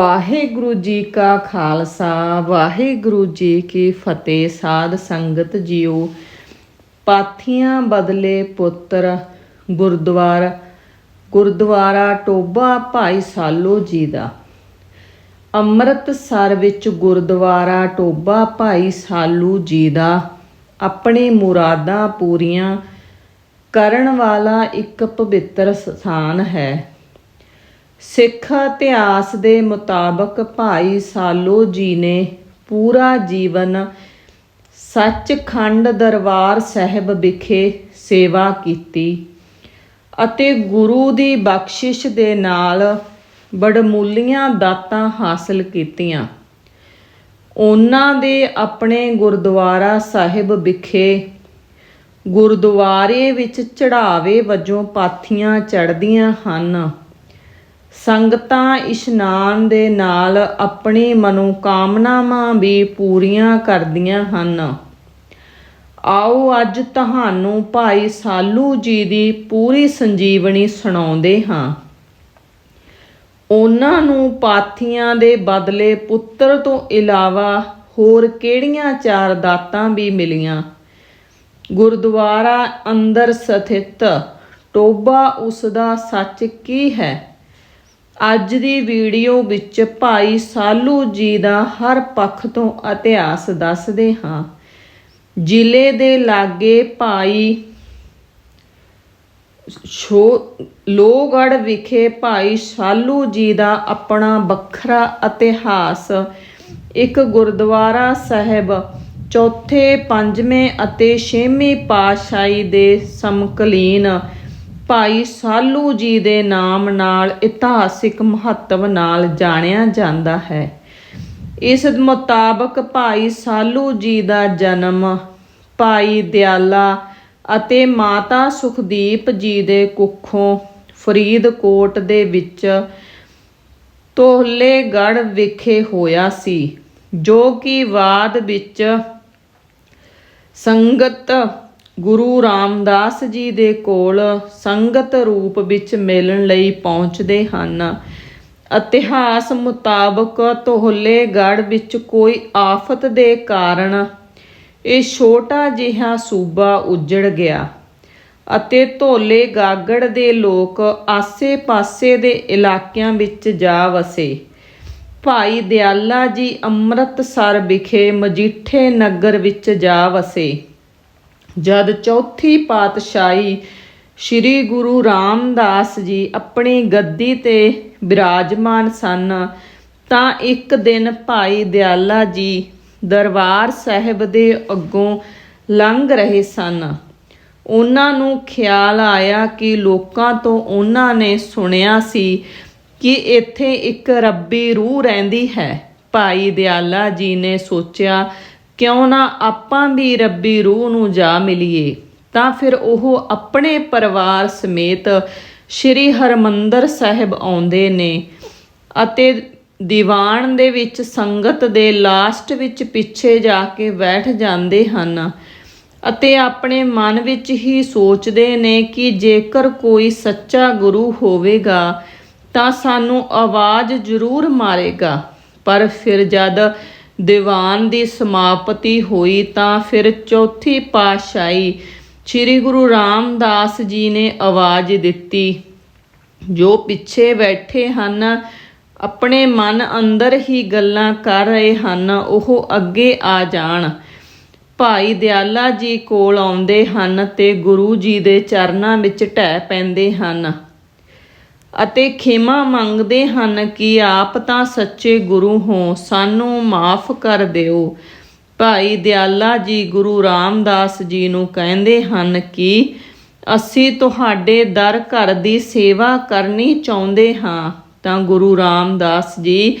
ਵਾਹਿਗੁਰੂ ਜੀ ਕਾ ਖਾਲਸਾ, ਵਾਹਿਗੁਰੂ ਜੀ ਕੀ ਫਤਿਹ। ਸਾਧ ਸੰਗਤ ਜੀਓ, ਪਾਥੀਆਂ ਬਦਲੇ ਪੁੱਤਰ ਗੁਰਦੁਆਰਾ ਗੁਰਦੁਆਰਾ ਟੋਬਾ ਭਾਈ ਸਾਲੋ ਜੀ ਦਾ। ਅੰਮ੍ਰਿਤਸਰ ਵਿੱਚ ਗੁਰਦੁਆਰਾ ਟੋਬਾ ਭਾਈ ਸਾਲੂ ਜੀ ਦਾ। ਆਪਣੇ ਮੁਰਾਦਾਂ ਪੂਰੀਆਂ ਕਰਨ ਵਾਲਾ ਇੱਕ ਪਵਿੱਤਰ ਸਥਾਨ ਹੈ। ਸਿੱਖ ਇਤਿਹਾਸ ਦੇ ਮੁਤਾਬਕ ਭਾਈ ਸਾਲੋ ਜੀ ਨੇ ਪੂਰਾ ਜੀਵਨ ਸੱਚਖੰਡ ਦਰਬਾਰ ਸਾਹਿਬ ਵਿਖੇ ਸੇਵਾ ਕੀਤੀ ਅਤੇ ਗੁਰੂ ਦੀ ਬਖਸ਼ਿਸ਼ ਦੇ ਨਾਲ ਬੜਮੁੱਲੀਆਂ ਦਾਤਾਂ ਹਾਸਲ ਕੀਤੀਆਂ। ਉਹਨਾਂ ਦੇ ਆਪਣੇ ਗੁਰਦੁਆਰਾ ਸਾਹਿਬ ਵਿਖੇ ਗੁਰਦੁਆਰੇ ਵਿੱਚ ਚੜਾਵੇ ਵਜੋਂ ਪਾਥੀਆਂ ਚੜ੍ਹਦੀਆਂ ਹਨ। ਸੰਗਤਾਂ ਇਸ਼ਨਾਨ ਦੇ ਨਾਲ ਆਪਣੀ ਮਨੋਕਾਮਨਾਵਾਂ ਵੀ ਪੂਰੀਆਂ ਕਰਦੀਆਂ ਹਨ। ਆਓ ਅੱਜ ਤੁਹਾਨੂੰ ਭਾਈ ਸਾਲੂ ਜੀ ਦੀ ਪੂਰੀ ਸੰਜੀਵਨੀ ਸੁਣਾਉਂਦੇ ਹਾਂ। ਉਹਨਾਂ ਨੂੰ ਪਾਥੀਆਂ ਦੇ ਬਦਲੇ ਪੁੱਤਰ ਤੋਂ ਇਲਾਵਾ ਹੋਰ ਕਿਹੜੀਆਂ ਚਾਰ ਦਾਤਾਂ ਵੀ ਮਿਲੀਆਂ? ਗੁਰਦੁਆਰਾ ਅੰਦਰ ਸਥਿਤ ਟੋਬਾ ਉਸ ਦਾ ਸੱਚ ਕੀ ਹੈ? ਅੱਜ ਦੀ ਵੀਡੀਓ ਵਿੱਚ ਭਾਈ ਸਾਲੂ ਜੀ ਦਾ ਹਰ ਪੱਖ ਤੋਂ ਇਤਿਹਾਸ ਦੱਸਦੇ ਹਾਂ। ਜ਼ਿਲ੍ਹੇ ਦੇ ਲਾਗੇ ਭਾਈ ਸ਼ੋ ਲੋਹਗੜ੍ਹ ਵਿਖੇ ਭਾਈ ਸਾਲੂ ਜੀ ਦਾ ਆਪਣਾ ਵੱਖਰਾ ਇਤਿਹਾਸ, ਇੱਕ ਗੁਰਦੁਆਰਾ ਸਾਹਿਬ, ਚੌਥੇ, ਪੰਜਵੇਂ ਅਤੇ ਛੇਵੇਂ ਪਾਤਸ਼ਾਹੀ ਦੇ ਸਮਕਲੀਨ ਭਾਈ ਸਾਲੂ ਜੀ ਦੇ ਨਾਮ ਨਾਲ ਇਤਿਹਾਸਿਕ ਮਹੱਤਵ ਨਾਲ ਜਾਣਿਆ ਜਾਂਦਾ ਹੈ। ਇਸ ਮੁਤਾਬਕ ਭਾਈ ਸਾਲੂ ਜੀ ਦਾ ਜਨਮ ਭਾਈ ਦਿਆਲਾ ਅਤੇ ਮਾਤਾ ਸੁਖਦੀਪ ਜੀ ਦੇ ਕੁੱਖੋਂ ਫਰੀਦਕੋਟ ਦੇ ਵਿੱਚ ਤੋਹਲੇਗੜ੍ਹ ਵਿਖੇ ਹੋਇਆ ਸੀ, ਜੋ ਕਿ ਬਾਅਦ ਵਿੱਚ ਸੰਗਤ ਗੁਰੂ ਰਾਮਦਾਸ ਜੀ ਦੇ ਕੋਲ ਸੰਗਤ ਰੂਪ ਵਿੱਚ ਮਿਲਣ ਲਈ ਪਹੁੰਚਦੇ ਹਨ। ਇਤਿਹਾਸ ਮੁਤਾਬਕ ਤੋਹਲੇਗੜ੍ਹ ਵਿੱਚ ਕੋਈ ਆਫਤ ਦੇ ਕਾਰਨ ਇਹ ਛੋਟਾ ਜਿਹਾ ਸੂਬਾ ਉਜੜ ਗਿਆ ਅਤੇ ਧੋਲੇ ਗਾਗੜ ਦੇ ਲੋਕ ਆਸੇ-ਪਾਸੇ ਦੇ ਇਲਾਕਿਆਂ ਵਿੱਚ ਜਾ ਵਸੇ। ਭਾਈ ਦਿਆਲਾ ਜੀ ਅੰਮ੍ਰਿਤਸਰ ਵਿਖੇ ਮਜੀਠੇ ਨਗਰ ਵਿੱਚ ਜਾ ਵਸੇ। ਜਦ ਚੌਥੀ ਪਾਤਸ਼ਾਹੀ ਸ੍ਰੀ ਗੁਰੂ ਰਾਮਦਾਸ ਜੀ ਆਪਣੀ ਗੱਦੀ ਤੇ ਬਿਰਾਜਮਾਨ ਸਨ, ਤਾਂ ਇੱਕ ਦਿਨ ਭਾਈ ਦਿਆਲਾ ਜੀ ਦਰਬਾਰ ਸਾਹਿਬ ਦੇ ਅੱਗੋਂ ਲੰਘ ਰਹੇ ਸਨ। ਉਹਨਾਂ ਨੂੰ ਖਿਆਲ ਆਇਆ ਕਿ ਲੋਕਾਂ ਤੋਂ ਉਹਨਾਂ ਨੇ ਸੁਣਿਆ ਸੀ ਕਿ ਇੱਥੇ ਇੱਕ ਰੱਬੀ ਰੂਹ ਰਹਿੰਦੀ ਹੈ। ਭਾਈ ਦਿਆਲਾ ਜੀ ਨੇ ਸੋਚਿਆ ਕਿਉਂ ਨਾ ਆਪਾਂ ਵੀ ਰੱਬੀ ਰੂਹ ਨੂੰ ਜਾ ਮਿਲੀਏ, ਤਾਂ ਫਿਰ ਉਹ ਆਪਣੇ ਪਰਿਵਾਰ ਸਮੇਤ ਸ੍ਰੀ ਹਰਮੰਦਰ ਸਾਹਿਬ ਆਉਂਦੇ ਨੇ ਅਤੇ ਦੀਵਾਨ ਦੇ ਵਿੱਚ ਸੰਗਤ ਦੇ ਲਾਸਟ ਵਿੱਚ ਪਿੱਛੇ ਜਾ ਕੇ ਬੈਠ ਜਾਂਦੇ ਹਨ ਅਤੇ ਆਪਣੇ ਮਨ ਵਿੱਚ ਹੀ ਸੋਚਦੇ ਨੇ ਕਿ ਜੇਕਰ ਕੋਈ ਸੱਚਾ ਗੁਰੂ ਹੋਵੇਗਾ, ਤਾਂ ਸਾਨੂੰ ਆਵਾਜ਼ ਜ਼ਰੂਰ ਮਾਰੇਗਾ। ਪਰ ਫਿਰ ਜਦ ਦੀਵਾਨ ਦੀ ਸਮਾਪਤੀ ਹੋਈ ਤਾਂ ਫਿਰ ਚੌਥੀ ਪਾਤਸ਼ਾਹੀ ਸ੍ਰੀ ਗੁਰੂ ਰਾਮਦਾਸ ਜੀ ਨੇ ਆਵਾਜ਼ ਦਿੱਤੀ, ਜੋ ਪਿੱਛੇ ਬੈਠੇ ਹਨ, ਆਪਣੇ ਮਨ ਅੰਦਰ ਹੀ ਗੱਲਾਂ ਕਰ ਰਹੇ ਹਨ, ਉਹ ਅੱਗੇ ਆ ਜਾਣ। ਭਾਈ ਦਿਆਲਾ ਜੀ ਕੋਲ ਆਉਂਦੇ ਹਨ ਤੇ ਗੁਰੂ ਜੀ ਦੇ ਚਰਨਾਂ ਵਿੱਚ ਢਹਿ ਪੈਂਦੇ ਹਨ। ਅਤੇ ਖਿਮਾ ਮੰਗਦੇ ਹਨ ਕਿ ਆਪ ਤਾਂ ਸੱਚੇ ਗੁਰੂ ਹੋ, ਸਾਨੂੰ ਮਾਫ ਕਰ ਦਿਓ। ਭਾਈ ਦਿਆਲਾ ਜੀ ਗੁਰੂ ਰਾਮਦਾਸ ਜੀ ਨੂੰ ਕਹਿੰਦੇ ਹਨ ਕਿ ਅਸੀਂ ਤੁਹਾਡੇ ਦਰ ਘਰ ਦੀ ਸੇਵਾ ਕਰਨੀ ਚਾਹੁੰਦੇ ਹਾਂ। ਤਾਂ ਗੁਰੂ ਰਾਮਦਾਸ ਜੀ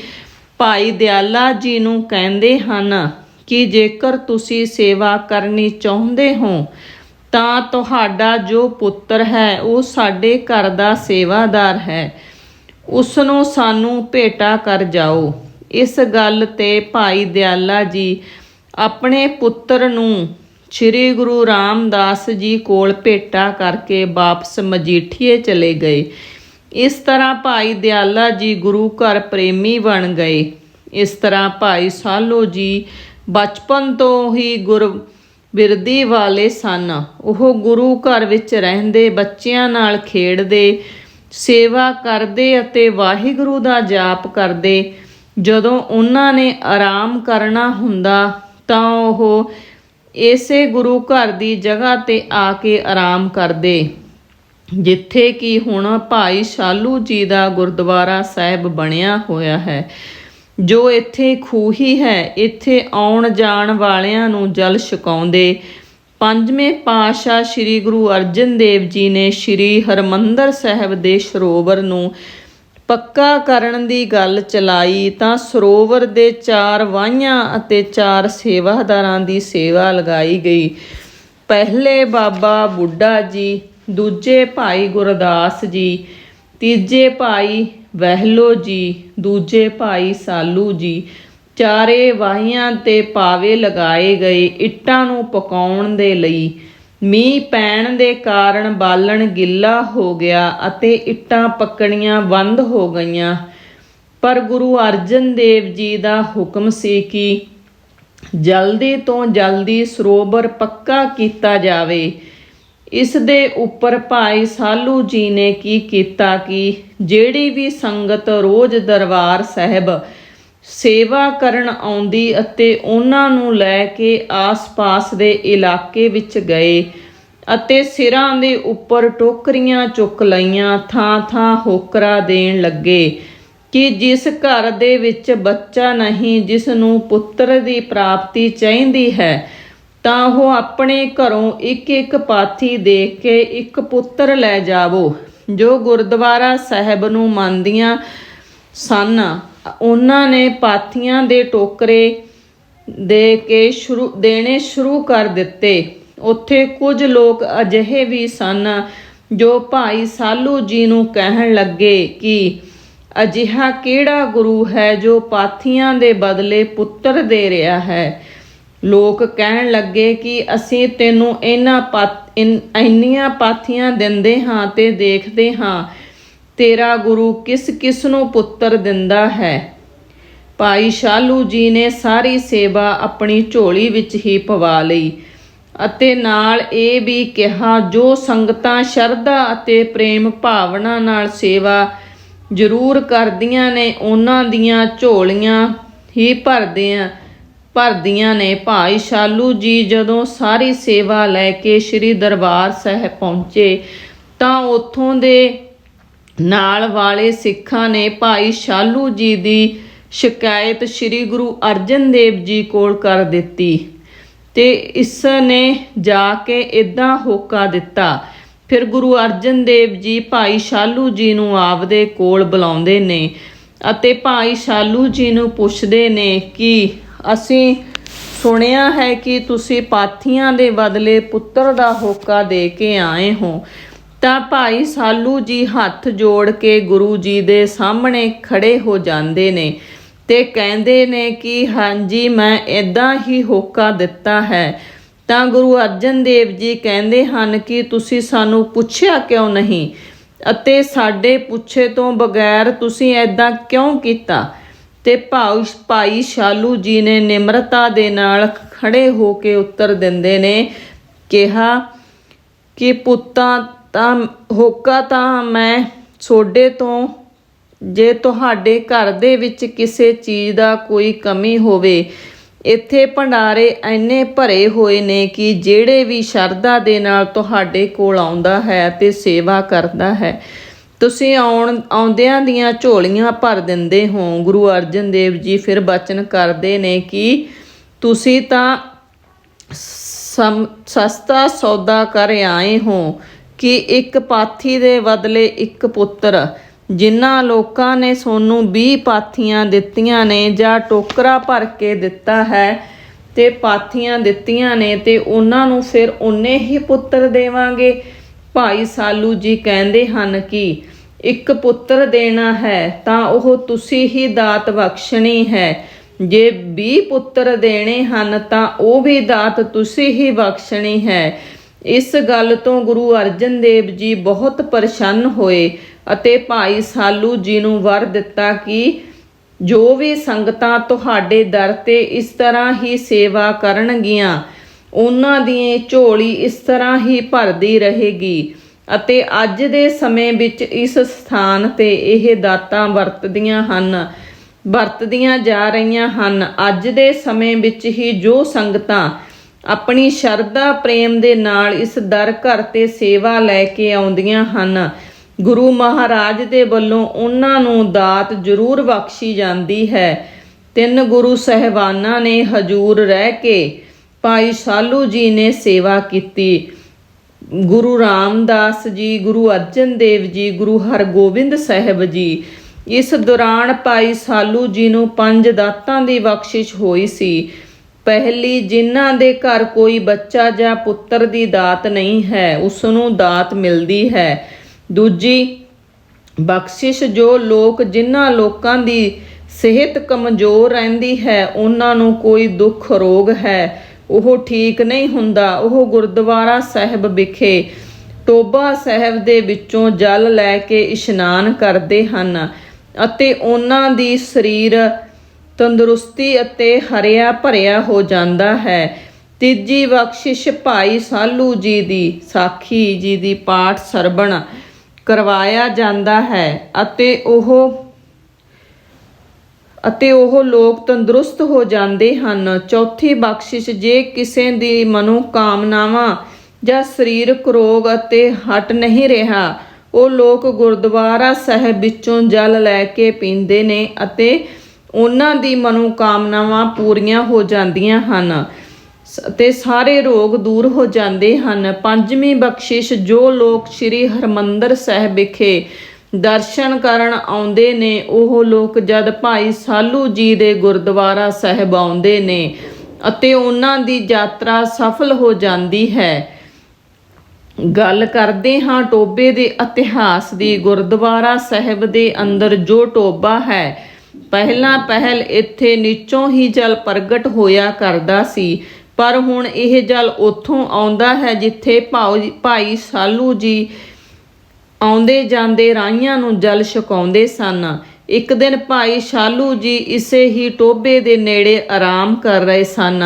ਭਾਈ ਦਿਆਲਾ ਜੀ ਨੂੰ ਕਹਿੰਦੇ ਹਨ ਕਿ ਜੇਕਰ ਤੁਸੀਂ ਸੇਵਾ ਕਰਨੀ ਚਾਹੁੰਦੇ ਹੋ ਤਾਂ ਤੁਹਾਡਾ ਜੋ ਪੁੱਤਰ ਹੈ, ਉਹ ਸਾਡੇ ਘਰ ਦਾ ਸੇਵਾਦਾਰ ਹੈ। ਉਸ ਨੂੰ ਸਾਨੂੰ ਭੇਟਾ ਕਰ ਜਾਓ। ਇਸ ਗੱਲ ਤੇ ਭਾਈ ਦਿਆਲਾ ਜੀ ਆਪਣੇ ਪੁੱਤਰ ਨੂੰ ਸ੍ਰੀ ਗੁਰੂ ਰਾਮਦਾਸ ਜੀ ਕੋਲ ਭੇਟਾ ਕਰਕੇ ਵਾਪਸ ਮਜੀਠੀਏ ਚਲੇ ਗਏ। ਇਸ ਤਰ੍ਹਾਂ ਭਾਈ ਦਿਆਲਾ ਜੀ ਗੁਰੂ ਘਰ ਪ੍ਰੇਮੀ ਬਣ ਗਏ। ਇਸ ਤਰ੍ਹਾਂ ਭਾਈ ਸਾਲੋ ਜੀ ਬਚਪਨ ਤੋਂ ਹੀ ਗੁਰ ਬਿਰਦੀ ਵਾਲੇ ਸਨ। ਉਹ ਗੁਰੂ ਘਰ ਵਿੱਚ ਰਹਿੰਦੇ, ਬੱਚਿਆਂ ਨਾਲ ਖੇਡਦੇ, ਸੇਵਾ ਕਰਦੇ ਅਤੇ ਵਾਹਿਗੁਰੂ ਦਾ ਜਾਪ ਕਰਦੇ। ਜਦੋਂ ਉਹਨਾਂ ਨੇ ਆਰਾਮ ਕਰਨਾ ਹੁੰਦਾ, ਤਾਂ ਉਹ ਇਸੇ ਗੁਰੂ ਘਰ ਦੀ ਜਗ੍ਹਾ ਤੇ ਆ ਕੇ ਆਰਾਮ ਕਰਦੇ। ਜਿੱਥੇ ਕਿ ਹੁਣ ਭਾਈ ਸ਼ਾਲੂ ਜੀ ਦਾ ਗੁਰਦੁਆਰਾ ਸਾਹਿਬ ਬਣਿਆ ਹੋਇਆ ਹੈ। ਜੋ ਇੱਥੇ ਖੂਹੀ ਹੈ, ਇੱਥੇ ਆਉਣ ਜਾਣ ਵਾਲਿਆਂ ਨੂੰ ਜਲ ਛਕਾਉਂਦੇ। ਪੰਜਵੇਂ ਪਾਤਸ਼ਾਹ ਸ੍ਰੀ ਗੁਰੂ ਅਰਜਨ ਦੇਵ ਜੀ ਨੇ ਸ੍ਰੀ ਹਰਮੰਦਰ ਸਾਹਿਬ ਦੇ ਸਰੋਵਰ ਨੂੰ ਪੱਕਾ ਕਰਨ ਦੀ ਗੱਲ ਚਲਾਈ, ਤਾਂ ਸਰੋਵਰ ਦੇ ਚਾਰ ਵਾਹੀਆਂ ਅਤੇ ਚਾਰ ਸੇਵਾਦਾਰਾਂ ਦੀ ਸੇਵਾ ਲਗਾਈ ਗਈ। ਪਹਿਲੇ ਬਾਬਾ ਬੁੱਢਾ ਜੀ, ਦੂਜੇ ਭਾਈ ਗੁਰਦਾਸ ਜੀ, ਤੀਜੇ ਭਾਈ ਵਹਿਲੋ ਜੀ, ਦੂਜੇ ਭਾਈ ਸਾਲੂ ਜੀ। ਚਾਰੇ ਵਾਹੀਆਂ ਤੇ ਪਾਵੇ ਲਗਾਏ ਗਏ ਇੱਟਾਂ ਨੂੰ ਪਕਾਉਣ ਦੇ ਲਈ। ਮੀਂਹ ਪੈਣ ਦੇ ਕਾਰਨ ਬਾਲਣ ਗਿੱਲਾ ਹੋ ਗਿਆ ਅਤੇ ਇੱਟਾਂ ਪੱਕਣੀਆਂ ਬੰਦ ਹੋ ਗਈਆਂ। ਪਰ ਗੁਰੂ ਅਰਜਨ ਦੇਵ ਜੀ ਦਾ ਹੁਕਮ ਸੀ ਕਿ ਜਲਦੀ ਤੋਂ ਜਲਦੀ ਸਰੋਵਰ ਪੱਕਾ ਕੀਤਾ ਜਾਵੇ। ਇਸ ਦੇ ਉੱਪਰ ਭਾਈ ਸਾਲੂ ਜੀ ਨੇ ਕੀ ਕੀਤਾ ਕਿ ਜਿਹੜੀ ਵੀ ਸੰਗਤ ਰੋਜ਼ ਦਰਬਾਰ ਸਾਹਿਬ ਸੇਵਾ ਕਰਨ ਆਉਂਦੀ ਅਤੇ ਉਹਨਾਂ ਨੂੰ ਲੈ ਕੇ ਆਸ-ਪਾਸ ਦੇ ਇਲਾਕੇ ਵਿੱਚ ਗਏ ਅਤੇ ਸਿਰਾਂ ਦੇ ਉੱਪਰ ਟੋਕਰੀਆਂ ਚੁੱਕ ਲਈਆਂ, ਥਾਂ-ਥਾਂ ਹੋਕਰਾ ਦੇਣ ਲੱਗੇ ਕਿ ਜਿਸ ਘਰ ਦੇ ਵਿੱਚ ਬੱਚਾ ਨਹੀਂ, ਜਿਸ ਨੂੰ ਪੁੱਤਰ ਦੀ ਪ੍ਰਾਪਤੀ ਚਾਹੀਦੀ ਹੈ ਤਾਂ ਉਹ ਆਪਣੇ ਘਰੋਂ ਇੱਕ ਇੱਕ ਪਾਥੀ ਦੇ ਕੇ ਇੱਕ ਪੁੱਤਰ ਲੈ ਜਾਵੋ। ਜੋ ਗੁਰਦੁਆਰਾ ਸਾਹਿਬ ਨੂੰ ਮੰਨਦੀਆਂ ਸਨ, ਉਹਨਾਂ ਨੇ ਪਾਥੀਆਂ ਦੇ ਟੋਕਰੇ ਦੇ ਕੇ ਸ਼ੁਰੂ, ਦੇਣੇ ਸ਼ੁਰੂ ਕਰ ਦਿੱਤੇ। ਉੱਥੇ ਕੁਝ ਲੋਕ ਅਜਿਹੇ ਵੀ ਸਨ ਜੋ ਭਾਈ ਸਾਲੂ ਜੀ ਨੂੰ ਕਹਿਣ ਲੱਗੇ ਕਿ ਅਜਿਹਾ ਕਿਹੜਾ ਗੁਰੂ ਹੈ ਜੋ ਪਾਥੀਆਂ ਦੇ ਬਦਲੇ ਪੁੱਤਰ ਦੇ ਰਿਹਾ ਹੈ? ਲੋਕ ਕਹਿਣ ਲੱਗੇ ਕਿ ਅਸੀਂ ਤੈਨੂੰ ਇਹਨਾਂ ਪਾਥ- ਇਨ- ਇੰਨੀਆਂ ਪਾਥੀਆਂ ਦਿੰਦੇ ਹਾਂ ਤੇ ਦੇਖਦੇ ਹਾਂ, ਤੇਰਾ ਗੁਰੂ ਕਿਸ ਕਿਸ ਨੂੰ ਪੁੱਤਰ ਦਿੰਦਾ ਹੈ? ਭਾਈ ਸ਼ਾਲੂ ਜੀ ਨੇ ਸਾਰੀ ਸੇਵਾ ਆਪਣੀ ਝੋਲੀ ਵਿੱਚ ਹੀ ਪਵਾ ਲਈ ਅਤੇ ਨਾਲ ਇਹ ਵੀ ਕਿਹਾ, ਜੋ ਸੰਗਤਾਂ ਸ਼ਰਧਾ ਅਤੇ ਪ੍ਰੇਮ ਭਾਵਨਾ ਨਾਲ ਸੇਵਾ ਜ਼ਰੂਰ ਕਰਦੀਆਂ ਨੇ, ਉਹਨਾਂ ਦੀਆਂ ਝੋਲੀਆਂ ਹੀ ਭਰਦੇ ਆ। ਭਰਦੀਆਂ ਨੇ ਭਾਈ ਸ਼ਾਲੂ ਜੀ, ਜਦੋਂ ਸਾਰੀ ਸੇਵਾ ਲੈ ਕੇ ਸ੍ਰੀ ਦਰਬਾਰ ਸਾਹਿਬ ਪਹੁੰਚੇ, ਤਾਂ ਉੱਥੋਂ ਦੇ ਨਾਲ ਵਾਲੇ ਸਿੱਖਾਂ ਨੇ ਭਾਈ ਸ਼ਾਲੂ ਜੀ ਦੀ ਸ਼ਿਕਾਇਤ ਸ੍ਰੀ ਗੁਰੂ ਅਰਜਨ ਦੇਵ ਜੀ ਕੋਲ ਕਰ ਦਿੱਤੀ ਤੇ ਇਸ ਨੇ ਜਾ ਕੇ ਇਦਾਂ ਹੋਕਾ ਦਿੱਤਾ। ਫਿਰ ਗੁਰੂ ਅਰਜਨ ਦੇਵ ਜੀ ਭਾਈ ਸ਼ਾਲੂ ਜੀ ਨੂੰ ਆਪਦੇ ਕੋਲ ਬੁਲਾਉਂਦੇ ਨੇ ਅਤੇ ਭਾਈ ਸ਼ਾਲੂ ਜੀ ਨੂੰ ਪੁੱਛਦੇ ਨੇ ਕਿ ਅਸੀਂ ਸੁਣਿਆ ਹੈ ਕਿ ਤੁਸੀਂ ਪਾਥੀਆਂ ਦੇ ਬਦਲੇ ਪੁੱਤਰ ਦਾ ਹੋਕਾ ਦੇ ਕੇ ਆਏ ਹੋ। ਤਾਂ ਭਾਈ ਸਾਲੂ ਜੀ ਹੱਥ ਜੋੜ ਕੇ ਗੁਰੂ ਜੀ ਦੇ ਸਾਹਮਣੇ ਖੜੇ ਹੋ ਜਾਂਦੇ ਨੇ ਤੇ ਕਹਿੰਦੇ ਨੇ ਕਿ ਹਾਂਜੀ, ਮੈਂ ਇਦਾਂ ਹੀ ਹੋਕਾ ਦਿੱਤਾ ਹੈ। ਤਾਂ ਗੁਰੂ ਅਰਜਨ ਦੇਵ ਜੀ ਕਹਿੰਦੇ ਹਨ ਕਿ ਤੁਸੀਂ ਸਾਨੂੰ ਪੁੱਛਿਆ ਕਿਉਂ ਨਹੀਂ? ਅਤੇ ਸਾਡੇ ਪੁੱਛੇ ਤੋਂ ਬਗੈਰ ਤੁਸੀਂ ਐਦਾਂ ਕਿਉਂ ਕੀਤਾ? ਤੇ ਭਾਉ ਭਾਈ ਸ਼ਾਲੂ ਜੀ ਨੇ ਨਿਮਰਤਾ ਦੇ ਨਾਲ ਖੜੇ ਹੋ ਕੇ ਉੱਤਰ ਦਿੰਦੇ ਨੇ, ਕਿਹਾ ਕਿ ਪੁੱਤਾਂ ਤਾਂ, ਹੋਕਾ ਤਾਂ ਮੈਂ ਛੋਡੇ ਤੋਂ, ਜੇ ਤੁਹਾਡੇ ਘਰ ਦੇ ਵਿੱਚ ਕਿਸੇ ਚੀਜ਼ ਦਾ ਕੋਈ ਕਮੀ ਹੋਵੇ, ਇੱਥੇ ਭੰਡਾਰੇ ਐਨੇ ਭਰੇ ਹੋਏ ਨੇ ਕਿ ਜਿਹੜੇ ਵੀ ਸ਼ਰਧਾ ਦੇ ਨਾਲ ਤੁਹਾਡੇ ਕੋਲ ਆਉਂਦਾ ਹੈ ਤੇ ਸੇਵਾ ਕਰਦਾ ਹੈ। ਤੁਸੀਂ ਆਉਣ ਆਉਂਦਿਆਂ ਦੀਆਂ ਝੋਲੀਆਂ ਭਰ ਦਿੰਦੇ ਹੋ। ਗੁਰੂ ਅਰਜਨ ਦੇਵ ਜੀ ਫਿਰ ਬਚਨ ਕਰਦੇ ਨੇ ਕਿ ਤੁਸੀਂ ਤਾਂ ਸਸਤਾ ਸੌਦਾ ਕਰ ਆਏ ਹੋ ਕਿ ਇੱਕ ਪਾਥੀ ਦੇ ਬਦਲੇ ਇੱਕ ਪੁੱਤਰ। ਜਿਨ੍ਹਾਂ ਲੋਕਾਂ ਨੇ ਸੋਨੂੰ 20 ਪਾਥੀਆਂ ਦਿੱਤੀਆਂ ਨੇ ਜਾਂ ਟੋਕਰਾ ਭਰ ਕੇ ਦਿੱਤਾ ਹੈ ਤੇ ਪਾਥੀਆਂ ਦਿੱਤੀਆਂ ਨੇ ਤੇ ਉਹਨਾਂ ਨੂੰ ਫਿਰ ਉਹਨੇ ਹੀ ਪੁੱਤਰ ਦੇਵਾਂਗੇ। ਭਾਈ ਸਾਲੂ ਜੀ ਕਹਿੰਦੇ ਹਨ ਕਿ ਇੱਕ ਪੁੱਤਰ ਦੇਣਾ ਹੈ ਤਾਂ ਉਹ ਤੁਸੀਂ ਹੀ ਦਾਤ ਬਖਸ਼ਣੀ ਹੈ। ਜੇ 20 ਪੁੱਤਰ ਦੇਣੇ ਹਨ ਤਾਂ ਉਹ ਵੀ ਦਾਤ ਤੁਸੀਂ ਹੀ ਬਖਸ਼ਣੀ ਹੈ। ਇਸ ਗੱਲ ਤੋਂ ਗੁਰੂ ਅਰਜਨ ਦੇਵ ਜੀ ਬਹੁਤ ਪ੍ਰਸੰਨ ਹੋਏ ਅਤੇ ਭਾਈ ਸਾਲੂ ਜੀ ਨੂੰ ਵਰ ਦਿੱਤਾ ਕਿ ਜੋ ਵੀ ਸੰਗਤਾਂ ਤੁਹਾਡੇ ਦਰ ਤੇ ਇਸ ਤਰ੍ਹਾਂ ਹੀ ਸੇਵਾ ਕਰਨਗੀਆਂ ਉਹਨਾਂ ਦੀ ਝੋਲੀ ਇਸ ਤਰ੍ਹਾਂ ਹੀ ਭਰਦੀ ਰਹੇਗੀ ਅਤੇ ਅੱਜ ਦੇ ਸਮੇਂ ਵਿੱਚ ਇਸ ਸਥਾਨ ਤੇ ਇਹ ਦਾਤਾਂ ਵਰਤਦੀਆਂ ਹਨ, ਵਰਤਦੀਆਂ ਜਾ ਰਹੀਆਂ ਹਨ। ਅੱਜ ਦੇ ਸਮੇਂ ਵਿੱਚ ਹੀ ਜੋ ਸੰਗਤਾਂ ਆਪਣੀ ਸ਼ਰਧਾ ਪ੍ਰੇਮ ਦੇ ਨਾਲ ਇਸ ਦਰ ਘਰ ਤੇ ਸੇਵਾ ਲੈ ਕੇ ਆਉਂਦੀਆਂ ਹਨ, ਗੁਰੂ ਮਹਾਰਾਜ ਦੇ ਵੱਲੋਂ ਉਹਨਾਂ ਨੂੰ ਦਾਤ ਜ਼ਰੂਰ ਬਖਸ਼ੀ ਜਾਂਦੀ ਹੈ। ਤਿੰਨ ਗੁਰੂ ਸਹਿਬਾਨਾਂ ਨੇ ਹਜੂਰ ਰਹਿ ਕੇ ਭਾਈ ਸਾਲੂ ਜੀ ਨੇ ਸੇਵਾ ਕੀਤੀ। ਗੁਰੂ ਰਾਮਦਾਸ ਜੀ, ਗੁਰੂ ਅਰਜਨ ਦੇਵ ਜੀ, ਗੁਰੂ ਹਰਗੋਬਿੰਦ ਸਾਹਿਬ ਜੀ। ਇਸ ਦੌਰਾਨ ਭਾਈ ਸਾਲੂ ਜੀ ਨੂੰ ਪੰਜ ਦਾਤਾਂ ਦੀ ਬਖਸ਼ਿਸ਼ ਹੋਈ ਸੀ। ਪਹਿਲੀ, ਜਿਨ੍ਹਾਂ ਦੇ ਘਰ ਕੋਈ ਬੱਚਾ ਜਾਂ ਪੁੱਤਰ ਦੀ ਦਾਤ ਨਹੀਂ ਹੈ ਉਸ ਨੂੰ ਦਾਤ ਮਿਲਦੀ ਹੈ। ਦੂਜੀ, ਬਖਸ਼ਿਸ਼ ਜੋ ਲੋਕ ਜਿਨ੍ਹਾਂ ਲੋਕਾਂ ਦੀ ਸਿਹਤ ਕਮਜ਼ੋਰ ਰਹਿੰਦੀ ਹੈ ਉਹਨਾਂ ਨੂੰ ਕੋਈ ਦੁੱਖ ਰੋਗ ਹੈ। ਉਹ ਠੀਕ ਨਹੀਂ ਹੁੰਦਾ। ਉਹ ਗੁਰਦੁਆਰਾ ਸਾਹਿਬ ਵਿਖੇ ਟੋਬਾ ਸਾਹਿਬ ਦੇ ਵਿੱਚੋਂ ਜਲ ਲੈ ਕੇ ਇਸ਼ਨਾਨ ਕਰਦੇ ਹਨ ਅਤੇ ਉਹਨਾਂ ਦੀ ਸਰੀਰ ਤੰਦਰੁਸਤੀ ਅਤੇ ਹਰਿਆ ਭਰਿਆ ਹੋ ਜਾਂਦਾ ਹੈ। ਤੀਜੀ ਬਖਸ਼ਿਸ਼ ਭਾਈ ਸਾਲੂ ਜੀ ਦੀ, ਸਾਖੀ ਜੀ ਦੀ ਪਾਠ ਸਰਬਣ ਕਰਵਾਇਆ ਜਾਂਦਾ ਹੈ ਅਤੇ ਉਹ ਅਤੇ ਉਹ ਲੋਕ ਤੰਦਰੁਸਤ ਹੋ ਜਾਂਦੇ ਹਨ। ਚੌਥੀ ਬਖਸ਼ਿਸ਼, ਜੇ ਕਿਸੇ ਦੀ ਮਨੋਕਾਮਨਾਵਾਂ ਜਾਂ ਸਰੀਰਕ ਰੋਗ ਅਤੇ ਹਟ ਨਹੀਂ ਰਿਹਾ, ਉਹ ਲੋਕ ਗੁਰਦੁਆਰਾ ਸਾਹਿਬ ਵਿੱਚੋਂ ਜਲ ਲੈ ਕੇ ਪੀਂਦੇ ਨੇ ਅਤੇ ਉਹਨਾਂ ਦੀ ਮਨੋਕਾਮਨਾਵਾਂ ਪੂਰੀਆਂ ਹੋ ਜਾਂਦੀਆਂ ਹਨ। ਸ- ਤੇ ਸਾਰੇ ਰੋਗ ਦੂਰ ਹੋ ਜਾਂਦੇ ਹਨ। ਪੰਜਵੀਂ ਬਖਸ਼ਿਸ਼, ਜੋ ਲੋਕ ਸ੍ਰੀ ਹਰਮੰਦਰ ਸਾਹਿਬ ਵਿਖੇ ਦਰਸ਼ਨ ਕਰਨ ਆਉਂਦੇ ਨੇ, ਉਹ ਲੋਕ ਜਦ ਭਾਈ ਸਾਲੂ ਜੀ ਦੇ ਗੁਰਦੁਆਰਾ ਸਾਹਿਬ ਆਉਂਦੇ ਨੇ ਅਤੇ ਉਹਨਾਂ ਦੀ ਯਾਤਰਾ ਸਫਲ ਹੋ ਜਾਂਦੀ ਹੈ। ਗੱਲ ਕਰਦੇ ਹਾਂ ਟੋਬੇ ਦੇ ਇਤਿਹਾਸ ਦੀ। ਗੁਰਦੁਆਰਾ ਸਾਹਿਬ ਦੇ ਅੰਦਰ ਜੋ ਟੋਬਾ ਹੈ, ਪਹਿਲਾਂ ਪਹਿਲ ਇੱਥੇ ਨੀਚੋਂ ਹੀ ਜਲ ਪ੍ਰਗਟ ਹੋਇਆ ਕਰਦਾ ਸੀ, ਪਰ ਹੁਣ ਇਹ ਜਲ ਉੱਥੋਂ ਆਉਂਦਾ ਹੈ ਜਿੱਥੇ ਭਾਉ- ਭਾਈ ਸਾਲੂ ਜੀ ਆਉਂਦੇ ਜਾਂਦੇ ਰਾਈਆਂ ਨੂੰ ਜਲ ਛਕਾਉਂਦੇ ਸਨ। ਇੱਕ ਦਿਨ ਭਾਈ ਸ਼ਾਲੂ ਜੀ ਇਸੇ ਹੀ ਟੋਬੇ ਦੇ ਨੇੜੇ ਆਰਾਮ ਕਰ ਰਹੇ ਸਨ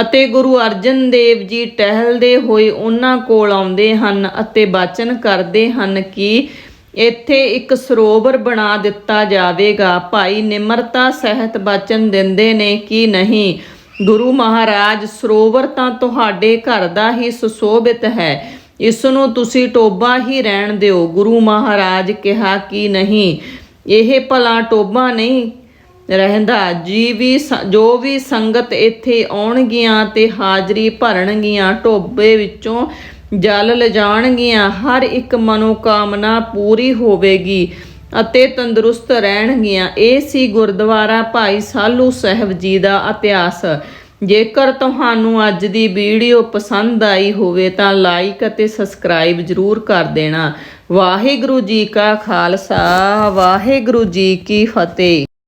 ਅਤੇ ਗੁਰੂ ਅਰਜਨ ਦੇਵ ਜੀ ਟਹਿਲਦੇ ਹੋਏ ਉਹਨਾਂ ਕੋਲ ਆਉਂਦੇ ਹਨ ਅਤੇ ਬਚਨ ਕਰਦੇ ਹਨ ਕਿ ਇੱਥੇ ਇੱਕ ਸਰੋਵਰ ਬਣਾ ਦਿੱਤਾ ਜਾਵੇਗਾ। ਭਾਈ ਨਿਮਰਤਾ ਸਹਿਤ ਬਚਨ ਦਿੰਦੇ ਨੇ ਕਿ ਨਹੀਂ, ਗੁਰੂ ਮਹਾਰਾਜ, ਸਰੋਵਰ ਤਾਂ ਤੁਹਾਡੇ ਘਰ ਦਾ ਹੀ ਸੁਸ਼ੋਭਿਤ ਹੈ। ਇਸ ਨੂੰ ਤੁਸੀਂ ਟੋਬਾ ਹੀ ਰਹਿਣ ਦਿਓ। ਗੁਰੂ ਮਹਾਰਾਜ ਕਿਹਾ ਕਿ ਨਹੀਂ, ਇਹ ਭਲਾ ਟੋਬਾ ਨਹੀਂ ਰਹਿੰਦਾ। ਜੀ ਵੀ ਜੋ ਵੀ ਸੰਗਤ ਇੱਥੇ ਆਉਣਗੀਆਂ ਤੇ ਹਾਜ਼ਰੀ ਭਰਨਗੀਆਂ, ਟੋਬੇ ਵਿੱਚੋਂ ਜਲ ਲਿਜਾਣਗੀਆਂ, ਹਰ ਇੱਕ ਮਨੋਕਾਮਨਾ ਪੂਰੀ ਹੋਵੇਗੀ ਅਤੇ ਤੰਦਰੁਸਤ ਰਹਿਣਗੀਆਂ। ਇਹ ਸੀ ਗੁਰਦੁਆਰਾ ਭਾਈ ਸਾਲੂ ਸਾਹਿਬ ਜੀ ਦਾ ਇਤਿਹਾਸ। ਜੇਕਰ ਤੁਹਾਨੂੰ ਅੱਜ ਦੀ ਵੀਡੀਓ ਪਸੰਦ ਆਈ ਹੋਵੇ ਤਾਂ ਲਾਈਕ ਅਤੇ ਸਬਸਕ੍ਰਾਈਬ ਜ਼ਰੂਰ ਕਰ ਦੇਣਾ। ਵਾਹਿਗੁਰੂ ਜੀ ਕਾ ਖਾਲਸਾ, ਵਾਹਿਗੁਰੂ ਜੀ ਕੀ ਫਤਿਹ।